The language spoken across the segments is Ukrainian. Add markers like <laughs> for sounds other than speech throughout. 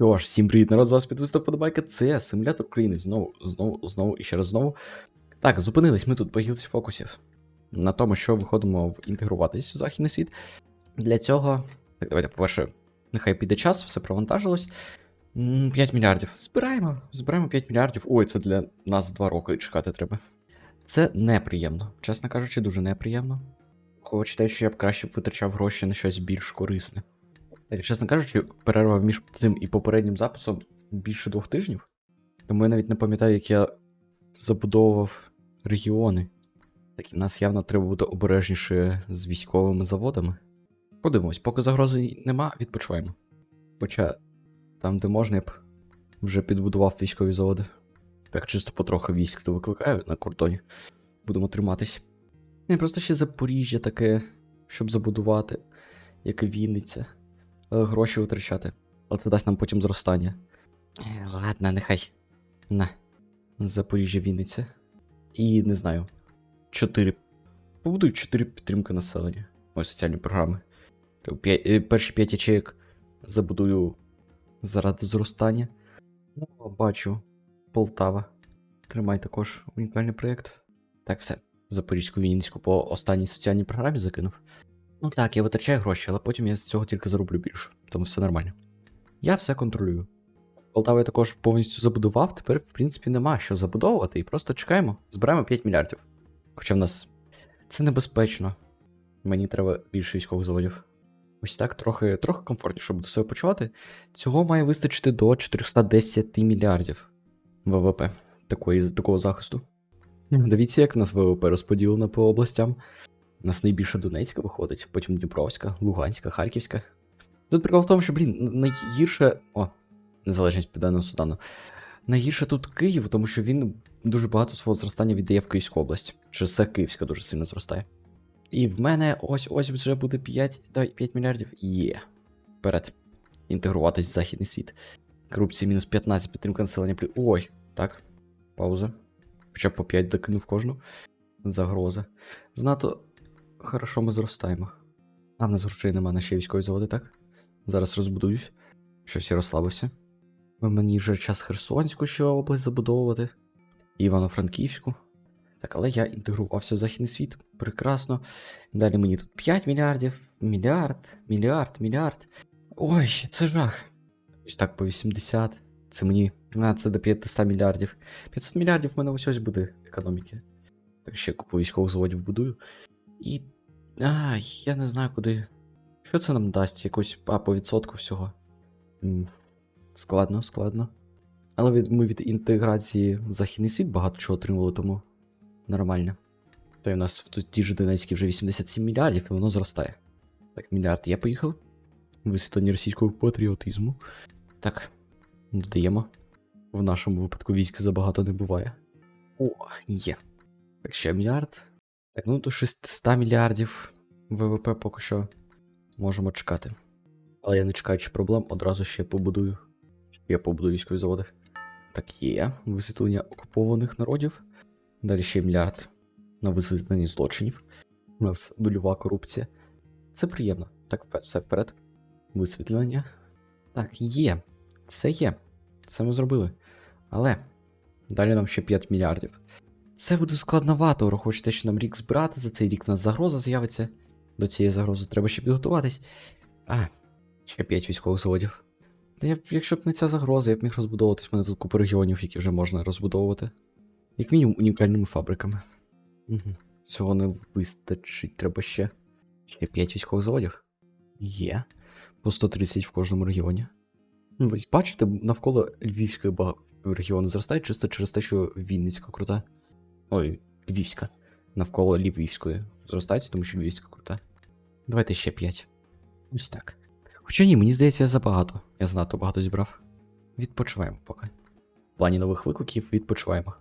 Ж, всім привіт, народ, з вас підписав подобайка. Це симулятор України. Знову, знову, знову і ще раз знову. Так, зупинились ми тут по гілці фокусів. На тому, що виходимо в інтегруватись в західний світ. Для цього. Так, давайте, по-перше, нехай піде час, все провантажилось. 5 мільярдів. Збираємо, збираємо 5 мільярдів. Ой, це для нас 2 роки чекати треба. Це неприємно. Чесно кажучи, дуже неприємно. Хочете, що я б краще витрачав гроші на щось більш корисне. Так, чесно кажучи, перерва між цим і попереднім записом більше двох тижнів. Тому я навіть не пам'ятаю, як я забудовував регіони. Так, і нас явно треба бути обережніше з військовими заводами. Подивимось, поки загрози нема, відпочиваємо. Хоча там, де можна, я б вже підбудував військові заводи. Так, чисто потрохи військ то викликаю на кордоні. Будемо триматись. Не, просто ще Запоріжжя таке, щоб забудувати, як і Вінниця е, гроші витрачати. Але це дасть нам потім зростання. Е, Ладно, нехай. На. Запоріжжя Вінниця. І не знаю. Чотири. Побудують чотири підтримки населення. Ось соціальні програми. То е, Перші п'ять ячеїк забудую заради зростання. Ну, бачу. Полтава. Тримай також унікальний проєкт. Так, все. Запорізьку Вінницьку по останній соціальній програмі закинув. Ну так, я витрачаю гроші, але потім я з цього тільки зароблю більше, тому все нормально. Я все контролюю. Полтаву я також повністю забудував, тепер, в принципі, нема що забудовувати, і просто чекаємо, збираємо 5 мільярдів. Хоча в нас це небезпечно. Мені треба більше військових заводів. Ось так трохи, трохи комфортніше буду себе почувати. Цього має вистачити до 410 мільярдів ВВП такої, такого захисту. Дивіться, як в нас ВВП розподілено по областям. У нас найбільше Донецька виходить, потім Дніпровська, Луганська, Харківська. Тут прикол в тому, що, блін, найгірше. О, незалежність Південного Судану. Найгірше тут Київ, тому що він дуже багато свого зростання віддає в Київську область. Через це Київська дуже сильно зростає. І в мене ось ось вже буде 5, давай, 5 мільярдів. Є. Вперед. Інтегруватись в західний світ. Корупція мінус 15, підтримка населення плюс. Ой, так. Пауза. Хоча б по 5 докинув кожну. Загроза. Знато хорошо ми зростаємо. А в нас грошей нема на ще військові заводи, так? Зараз розбудуюсь. Щось я розслабився. Мені вже час Херсонську ще область забудовувати. Івано-Франківську. Так, але я інтегрувався в західний світ. Прекрасно. Далі мені тут 5 мільярдів, мільярд, мільярд, мільярд. Ой, це жах. Ось так по 80. Це мені. А, це до 500 мільярдів. 500 мільярдів в мене ось ось буде економіки. Так ще купу військових заводів будую. І. А, я не знаю куди. Що це нам дасть? Якусь а, по відсотку всього. Складно, складно. Але від, ми від інтеграції в західний світ багато чого отримали, тому нормально. То й у нас в ті ж Донецькій вже 87 мільярдів, і воно зростає. Так, мільярд я поїхав. Висвітлення російського патріотизму. Так, додаємо. В нашому випадку військ забагато не буває. О, є. Так, ще мільярд. Так, ну до 600 мільярдів ВВП поки що можемо чекати. Але я не чекаючи проблем, одразу ще побудую. Я побудую військові заводи. Так є. Висвітлення окупованих народів. Далі ще мільярд на висвітлення злочинів. У нас нульова корупція. Це приємно. Так, все вперед. Висвітлення. Так, є. Це є. Це ми зробили. Але далі нам ще 5 мільярдів. Це буде складновато, враховуючи що нам рік збирати. За цей рік в нас загроза з'явиться. До цієї загрози треба ще підготуватись. А, ще 5 військових заводів. Та я, б- якщо б не ця загроза, я б міг розбудовуватись. У мене тут купа регіонів, які вже можна розбудовувати. Як мінімум унікальними фабриками. Угу. Цього не вистачить, треба ще. Ще 5 військових заводів. Є. По 130 в кожному регіоні. Ну, Ось бачите, навколо Львівської регіону зростають чисто через те, що Вінницька крута. Ой, Львівська. Навколо Львівської зростається, тому що Львівська крута. Давайте ще 5. Ось так. Хоча ні, мені здається, я забагато. Я занадто багато зібрав. Відпочиваємо поки. В плані нових викликів відпочиваємо.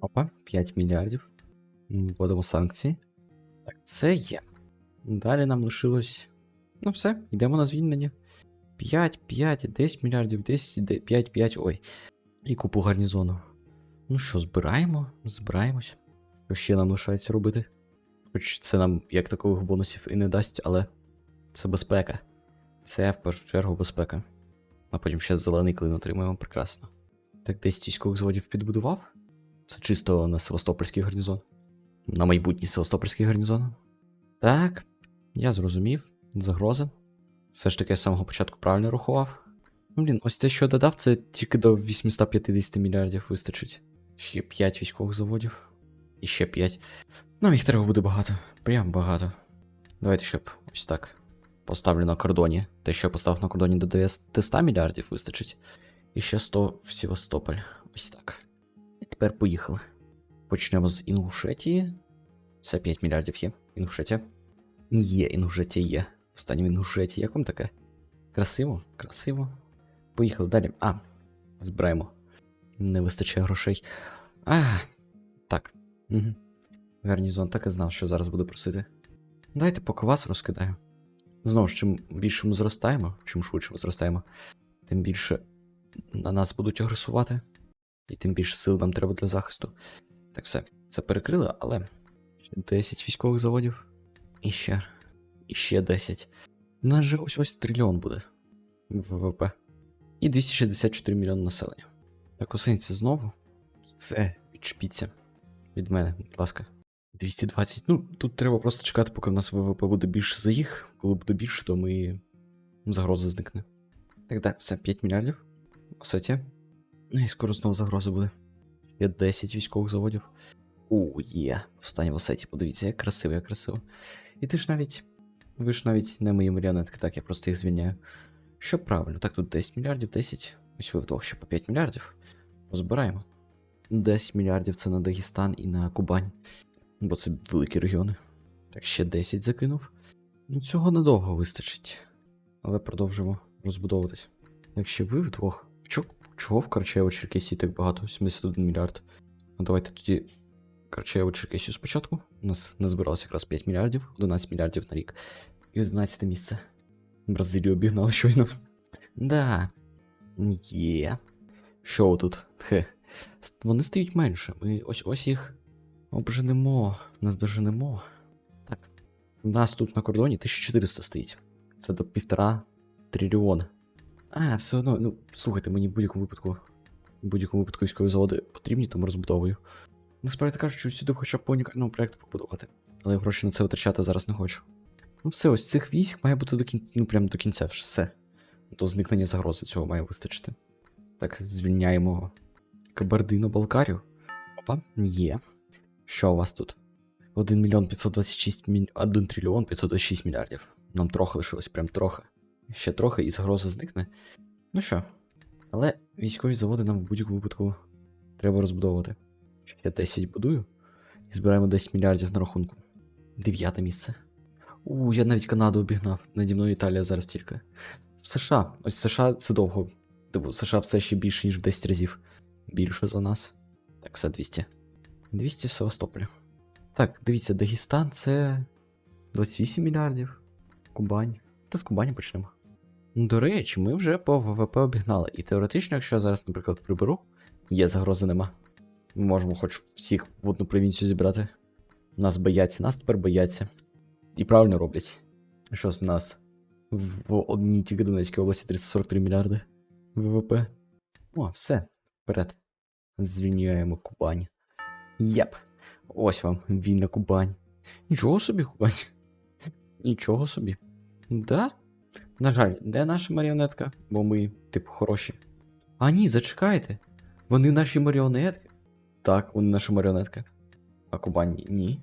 Опа, 5 мільярдів. Вводимо санкції. Так, це є. Далі нам лишилось. Ну, все, йдемо на звільнення. 5, 5, 10 мільярдів, 10, де- 5, 5, ой. І купу гарнізону. Ну що, збираємо? Збираємось. Що ще нам лишається робити? Хоч це нам як такових бонусів і не дасть, але це безпека. Це в першу чергу безпека. А потім ще зелений клин отримаємо прекрасно. Так 10 військових заводів підбудував. Це чисто на Севастопольський гарнізон. На майбутній Севастопольський гарнізон. Так, я зрозумів. Загроза. Все ж таки з самого початку правильно рахував. Ну, блін, ось те, що додав, це тільки до 850 мільярдів вистачить. Ще 5 військових заводів. І ще 5. Нам їх треба буде багато. Прям багато. Давайте, щоб ось так. Поставлю на кордоні. Те, що я поставив на кордоні до 900 мільярдів вистачить. І ще 100 в Севастополь. Ось так. І тепер поїхали. Почнемо з Інгушетії. Все 5 мільярдів є. Інгушетія. Є, Інгушетія є. Останнім Інгушетії. Як вам таке? Красиво, красиво. Поїхали далі. А, збираємо. Не вистачає грошей. А, так. Угу. Гарнізон так і знав, що зараз буду просити. Дайте поки вас розкидаю. Знову ж, чим більше ми зростаємо, чим швидше ми зростаємо, тим більше на нас будуть агресувати, і тим більше сил нам треба для захисту. Так все, це перекрили, але ще 10 військових заводів. І ще. І ще 10. У нас же ось ось трильйон буде ВВП. І 264 мільйони населення. Так, осинці знову. Це відчпіться. Від мене, будь ласка. 220. Ну, тут треба просто чекати, поки в нас ВВП буде більше за їх. Коли буде більше, то ми. Загроза зникне. Так, так, все, 5 мільярдів. Осетія. Ну і скоро знову загроза буде. Є 10 військових заводів. У, є. Встань в Осеті, подивіться, як красиво, як красиво. І ти ж навіть. Ви ж навіть не мої маріонетки, так, я просто їх звільняю. Що правильно, так тут 10 мільярдів, 10. Ось ви вдвох ще по 5 мільярдів. Розбираємо. 10 мільярдів це на Дагестан і на Кубань. Бо це великі регіони. Так ще 10 закинув. Ну, цього недовго вистачить. Але продовжимо розбудовуватись. Якщо ви вдвох. Чо, чого в Карчаєво Черкесії так багато? 71 мільярд. Ну давайте тоді Карчаєво Черкесію спочатку. У нас не збиралося якраз 5 мільярдів, 11 мільярдів на рік. І 11 місце. Бразилію обігнали щойно. Да. Є. Що тут? Хе. Вони стають менше. Ми ось ось їх обженемо. Нас доженемо. Так. У нас тут на кордоні 1400 стоїть. Це до півтора трильйона. А, все одно, ну, слухайте, мені в будь-якому випадку. В будь-якому випадку військові заводи потрібні, тому розбудовую. Насправді кажучи, сюди хоча б по унікальному проєкту побудувати. Але я гроші на це витрачати зараз не хочу. Ну все, ось цих військ має бути до кінця, ну прям до кінця все. До зникнення загрози цього має вистачити. Так, звільняємо Кабардино-Балкарію. Опа, є. Що у вас тут? 1 мільйон 526 міль... 1 трильйон 526 мільярдів. Нам трохи лишилось, прям трохи. Ще трохи і загроза зникне. Ну що, але військові заводи нам в будь-якому випадку треба розбудовувати. Ще 10 будую і збираємо 10 мільярдів на рахунку. Дев'яте місце. У, я навіть Канаду обігнав. Наді мною Італія зараз тільки. В США. Ось США це довго. Типу, США все ще більше, ніж в 10 разів. Більше за нас. Так, все 200. 200 в Севастополі. Так, дивіться, Дагестан це 28 мільярдів. Кубань. Та з Кубані почнемо. Ну, До речі, ми вже по ВВП обігнали. І теоретично, якщо я зараз, наприклад, приберу, є загрози нема. Ми можемо хоч всіх в одну провінцію зібрати. Нас бояться, нас тепер бояться. І правильно роблять. Що з нас? В одній тільки Донецькій області 343 мільярди ВВП. О, все, вперед. Звільняємо Кубань. Єп. Ось вам вільна Кубань. Нічого собі, Кубань. Нічого собі. Да? На жаль, де наша маріонетка? Бо ми, типу, хороші. А ні, зачекайте. Вони наші маріонетки. Так, вони наша маріонетка. А Кубань ні.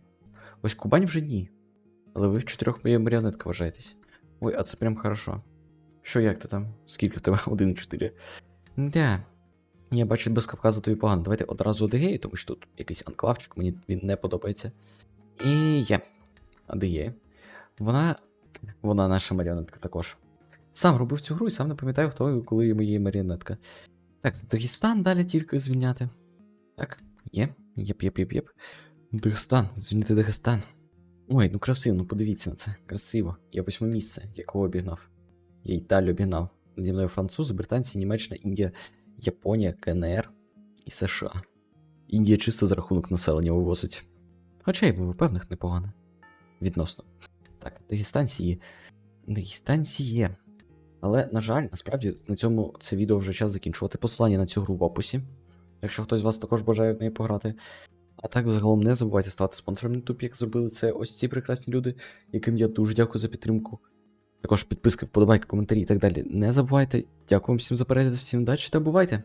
Ось Кубань вже ні. Але ви в чотирьох маріонетка вважаєтесь. Ой, а це прям хорошо. Що як ти там? Скільки в тебе? <laughs> 1,4. Да. Я бачу без Кавказу тобі погано. Давайте одразу Адигею, тому що тут якийсь анклавчик, мені він не подобається. І є. Адигея. Вона. Вона наша маріонетка також. Сам робив цю гру і сам не пам'ятаю, хто коли моєї маріонетка. Так, Дагестан далі тільки звільняти. Так, є. Єп, єп, єп, єп. Дагестан, звільнити Дагестан. Ой, ну красиво, ну подивіться на це. Красиво. Я восьме місце, якого обігнав. Я Італію обігнав. Наді мною французи, британці, Німеччина, Індія, Японія, КНР і США. Індія чисто за рахунок населення вивозить. Хоча й в певних непогане. Відносно. Так, дегістанці є. Дегістанці. Але, на жаль, насправді на цьому це відео вже час закінчувати. Посилання на цю гру в описі. Якщо хтось з вас також бажає в неї пограти. А так, взагалом, не забувайте ставати спонсором YouTube, як зробили це ось ці прекрасні люди, яким я дуже дякую за підтримку. Також підписки, вподобайки, коментарі і так далі. Не забувайте. Дякую всім за перегляд, всім удачі та бувайте!